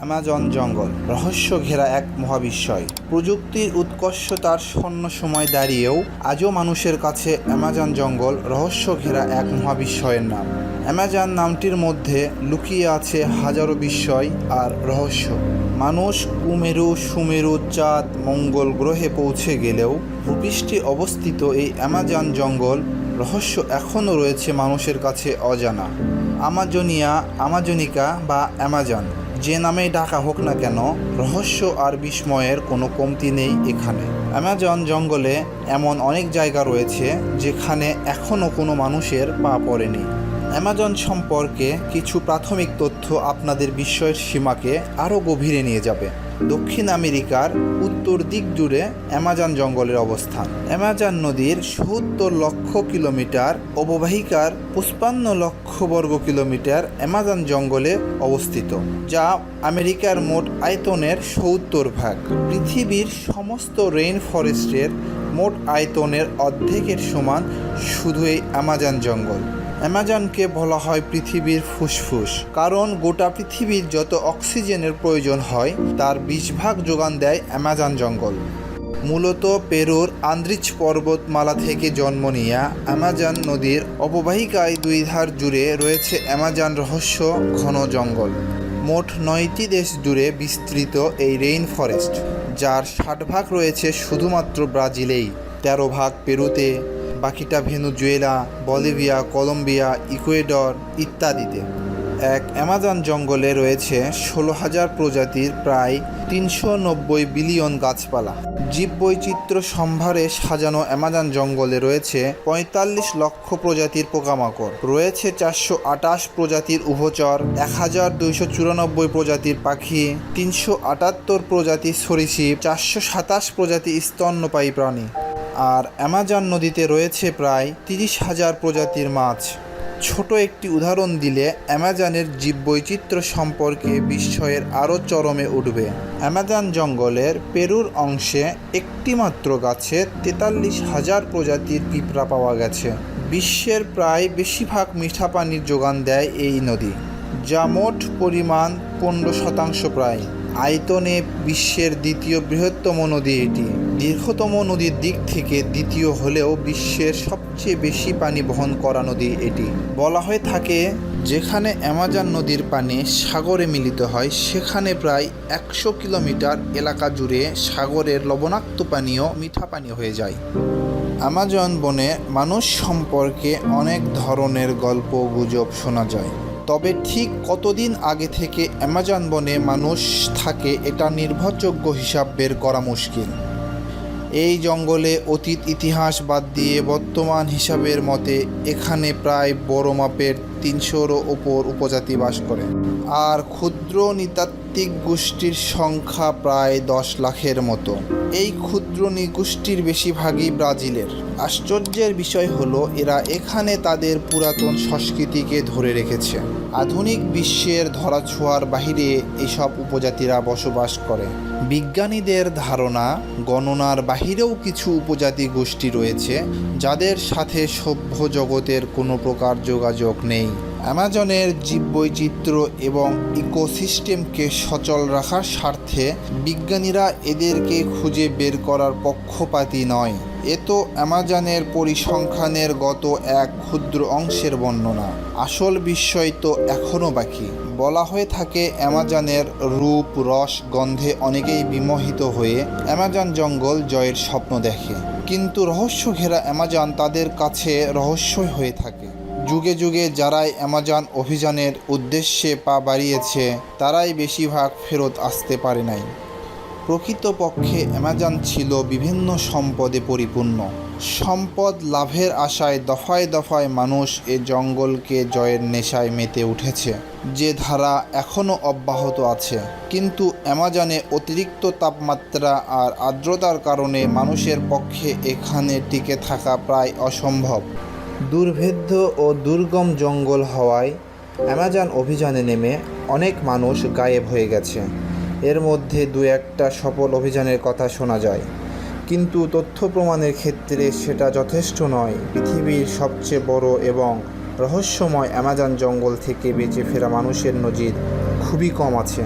Amazon জঙ্গল। রহস্য ঘেরা এক মহাবিস্ময়। প্রযুক্তির উৎকর্ষতার স্বর্ণ সময় দাঁড়িয়েও আজও মানুষের কাছে অ্যামাজন জঙ্গল রহস্য ঘেরা এক মহাবিস্ময়ের নাম। অ্যামাজন নামটির মধ্যে লুকিয়ে আছে হাজারো বিস্ময় আর রহস্য। মানুষ কুমেরু সুমেরু, চাঁদ, মঙ্গল গ্রহে পৌঁছে গেলেও ভূপৃষ্ঠে অবস্থিত এই অ্যামাজন জঙ্গল রহস্য এখনও রয়েছে মানুষের কাছে অজানা। আমাজনিয়া, আমাজনিকা বা অ্যামাজন, যে নামেই ডাকা হোক না কেন, রহস্য আর বিস্ময়ের কোনো কমতি নেই এখানে। অ্যামাজন জঙ্গলে এমন অনেক জায়গা রয়েছে যেখানে এখনও কোনো মানুষের পা পড়েনি। অ্যামাজন সম্পর্কে কিছু প্রাথমিক তথ্য আপনাদের বিস্ময়ের সীমাকে আরও গভীরে নিয়ে যাবে। দক্ষিণ আমেরিকার উত্তর দিক জুড়ে অ্যামাজন জঙ্গলের অবস্থান। অ্যামাজন নদীর সত্তর লক্ষ কিলোমিটার, অববাহিকার পুষ্পান্ন লক্ষ বর্গ কিলোমিটার অ্যামাজন জঙ্গলে অবস্থিত, যা আমেরিকার মোট আয়তনের সত্তর ভাগ। পৃথিবীর সমস্ত রেইন ফরেস্টের মোট আয়তনের অর্ধেকের সমান শুধু এই অ্যামাজন জঙ্গল। অ্যামাজনকে বলা হয় পৃথিবীর ফুসফুস। কারণ গোটা পৃথিবীর যত অক্সিজেনের প্রয়োজন হয়, তার বিশ ভাগ যোগান দেয় অ্যামাজন জঙ্গল। মূলত পেরুর আন্দ্রিচ পর্বতমালা থেকে জন্ম নিয়া অ্যামাজন নদীর অববাহিকায় দুই ধার জুড়ে রয়েছে অ্যামাজন রহস্য ঘন জঙ্গল। মোট নয়টি দেশ জুড়ে বিস্তৃত এই রেইন ফরেস্ট, যার ষাট ভাগ রয়েছে শুধুমাত্র ব্রাজিলেই। তেরো ভাগ পেরুতে বাকিটা ভেনুজুয়েলা বলিভিয়া, কলম্বিয়া, ইকুয়েডর ইত্যাদিতে। এক অ্যামাজন জঙ্গলে রয়েছে ষোলো হাজার প্রজাতির প্রায় তিনশো নব্বই বিলিয়ন গাছপালা। জীববৈচিত্র্য সম্ভারে সাজানো অ্যামাজন জঙ্গলে রয়েছে পঁয়তাল্লিশ লক্ষ প্রজাতির পোকামাকড়। রয়েছে চারশো আটাশ প্রজাতির উভচর, এক হাজার দুইশো চুরানব্বই প্রজাতির পাখি, তিনশো আটাত্তর প্রজাতির সরীসৃপ, চারশো সাতাশ প্রজাতি স্তন্যপায়ী প্রাণী। আর অ্যামাজন নদীতে রয়েছে প্রায় তিরিশ হাজার প্রজাতির মাছ। ছোট একটি উদাহরণ দিলে অ্যামাজনের জীববৈচিত্র্য সম্পর্কে বিস্ময়ের আরও চরমে উঠবে। অ্যামাজন জঙ্গলের পেরুর অংশে একটিমাত্র গাছে তেতাল্লিশ হাজার প্রজাতির পিঁপড়া পাওয়া গেছে। বিশ্বের প্রায় বেশিরভাগ মিঠা পানির যোগান দেয় এই নদী, যা মোট পরিমাণ পনেরো শতাংশ প্রায়। আয়তনে বিশ্বের দ্বিতীয় বৃহত্তম নদী এটি। দীর্ঘতম নদীর দিক থেকে দ্বিতীয় হলেও বিশ্বের সবচেয়ে বেশি পানি বহন করা নদী এটি। বলা হয়ে থাকে, যেখানে অ্যামাজন নদীর পানি সাগরে মিলিত হয়, সেখানে প্রায় একশো কিলোমিটার এলাকা জুড়ে সাগরের লবণাক্ত পানীয় মিঠা পানি হয়ে যায়। অ্যামাজন বনে মানুষ সম্পর্কে অনেক ধরনের গল্প গুজব শোনা যায়। তবে ঠিক কতদিন আগে থেকে অ্যামাজন বনে মানুষ থাকে, এটা নির্ভরযোগ্য হিসাব বের করা মুশকিল। এই জঙ্গলে অতীত ইতিহাস বাদ দিয়ে বর্তমান হিসাবের মতে এখানে প্রায় বড় মাপের তিনশোরও ওপর উপজাতি বাস করে। আর ক্ষুদ্র নৃতাত্ত্বিক গোষ্ঠীর সংখ্যা প্রায় দশ লাখের মতো। এই ক্ষুদ্র নৃগোষ্ঠীর বেশিরভাগই ব্রাজিলের। আশ্চর্যের বিষয় হলো, এরা এখানে তাদের পুরাতন সংস্কৃতিকে ধরে রেখেছে। আধুনিক বিশ্বের ধরাছোঁয়ার বাহিরে এসব উপজাতিরা বসবাস করে। বিজ্ঞানীদের ধারণা, গণনার বাহিরেও কিছু উপজাতি গোষ্ঠী রয়েছে, যাদের সাথে সভ্য জগতের কোনো প্রকার যোগাযোগ নেই। অ্যামাজনের জীববৈচিত্র্য এবং ইকোসিস্টেমকে সচল রাখার স্বার্থে বিজ্ঞানীরা এদেরকে খুঁজে বের করার পক্ষপাতী নয়। এ তো অ্যামাজনের পরিসংখ্যানের গত এক ক্ষুদ্র অংশের বর্ণনা। আসল বিস্ময় তো এখনও বাকি। বলা হয়ে থাকে অ্যামাজনের রূপ, রস, গন্ধে অনেকেই বিমোহিত হয়ে অ্যামাজন জঙ্গল জয়ের স্বপ্ন দেখে। কিন্তু রহস্য ঘেরা অ্যামাজন তাদের কাছে রহস্যই হয়ে থাকে। যুগে যুগে যারাই অ্যামাজন অভিযানের উদ্দেশ্যে পা বাড়িয়েছে, তারাই বেশিরভাগ ফেরত আসতে পারে নাই। প্রকৃতপক্ষে অ্যামাজন ছিল বিভিন্ন সম্পদে পরিপূর্ণ। সম্পদ লাভের আশায় দফায় দফায় মানুষ এ জঙ্গলকে জয়ের নেশায় মেতে উঠেছে, যে ধারা এখনও অব্যাহত আছে। কিন্তু অ্যামাজনে অতিরিক্ত তাপমাত্রা আর আর্দ্রতার কারণে মানুষের পক্ষে এখানে টিকে থাকা প্রায় অসম্ভব। দুর্ভেদ্য ও দুর্গম জঙ্গল হওয়ায় অ্যামাজন অভিযানে নেমে অনেক মানুষ গায়েব হয়ে গেছে। এর মধ্যে দু একটা সফল অভিযানের কথা শোনা যায়। কিন্তু তথ্য প্রমাণের ক্ষেত্রে সেটা যথেষ্ট নয়। পৃথিবীর সবচেয়ে বড় এবং রহস্যময় অ্যামাজন জঙ্গল থেকে বেঁচে ফেরা মানুষের নজির খুবই কম আছে।